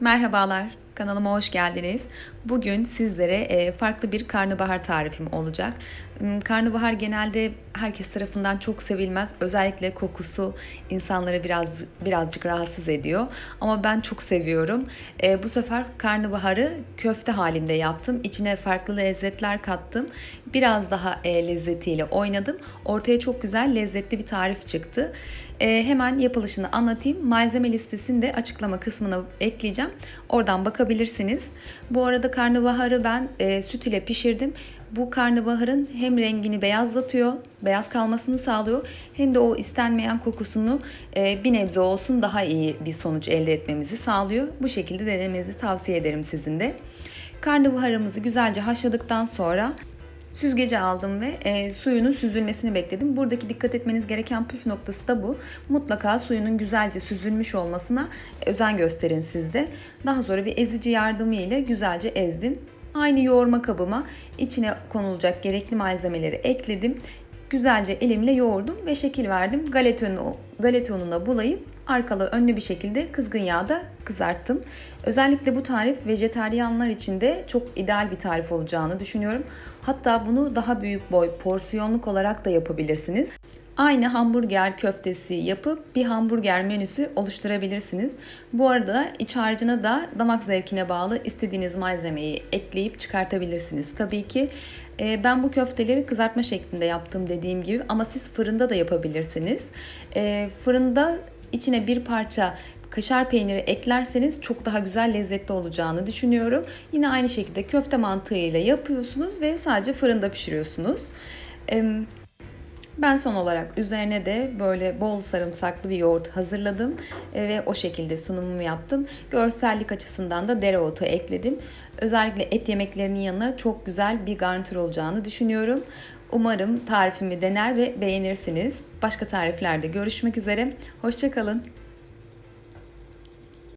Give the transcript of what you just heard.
Merhabalar, kanalıma hoş geldiniz. Bugün sizlere e, farklı bir karnabahar tarifim olacak. Hmm, Karnabahar genelde herkes tarafından çok sevilmez. Özellikle kokusu insanları biraz birazcık rahatsız ediyor. Ama ben çok seviyorum. E, Bu sefer karnabaharı köfte halinde yaptım. İçine farklı lezzetler kattım. Biraz daha e, lezzetiyle oynadım. Ortaya çok güzel, lezzetli bir tarif çıktı. E, hemen yapılışını anlatayım. Malzeme listesini de açıklama kısmına ekleyeceğim. Oradan bakabilirsiniz. Bu arada karnabaharı ben e, süt ile pişirdim. Bu karnabaharın hem rengini beyazlatıyor, beyaz kalmasını sağlıyor hem de o istenmeyen kokusunu e, bir nebze olsun daha iyi bir sonuç elde etmemizi sağlıyor. Bu şekilde denemenizi tavsiye ederim sizin de. Karnabaharımızı güzelce haşladıktan sonra Süzgece aldım ve e, suyunun süzülmesini bekledim. Buradaki dikkat etmeniz gereken püf noktası da bu. Mutlaka suyunun güzelce süzülmüş olmasına özen gösterin siz de. Daha sonra bir ezici yardımı ile güzelce ezdim. Aynı yoğurma kabıma içine konulacak gerekli malzemeleri ekledim. Güzelce elimle yoğurdum ve şekil verdim. Galeta, unu, galeta ununa bulayıp arkalı önlü bir şekilde kızgın yağda kızarttım. Özellikle bu tarif vejeteryanlar için de çok ideal bir tarif olacağını düşünüyorum. Hatta bunu daha büyük boy porsiyonluk olarak da yapabilirsiniz. Aynı hamburger köftesi yapıp bir hamburger menüsü oluşturabilirsiniz. Bu arada iç harcına da damak zevkine bağlı istediğiniz malzemeyi ekleyip çıkartabilirsiniz. Tabii ki e, ben bu köfteleri kızartma şeklinde yaptım dediğim gibi ama siz fırında da yapabilirsiniz. E, fırında içine bir parça kaşar peyniri eklerseniz çok daha güzel lezzetli olacağını düşünüyorum. Yine aynı şekilde köfte mantığıyla yapıyorsunuz ve sadece fırında pişiriyorsunuz. Ben son olarak üzerine de böyle bol sarımsaklı bir yoğurt hazırladım e, ve o şekilde sunumumu yaptım. Görsellik açısından da dereotu ekledim. Özellikle et yemeklerinin yanına çok güzel bir garnitür olacağını düşünüyorum. Umarım tarifimi dener ve beğenirsiniz. Başka tariflerde görüşmek üzere. Hoşçakalın.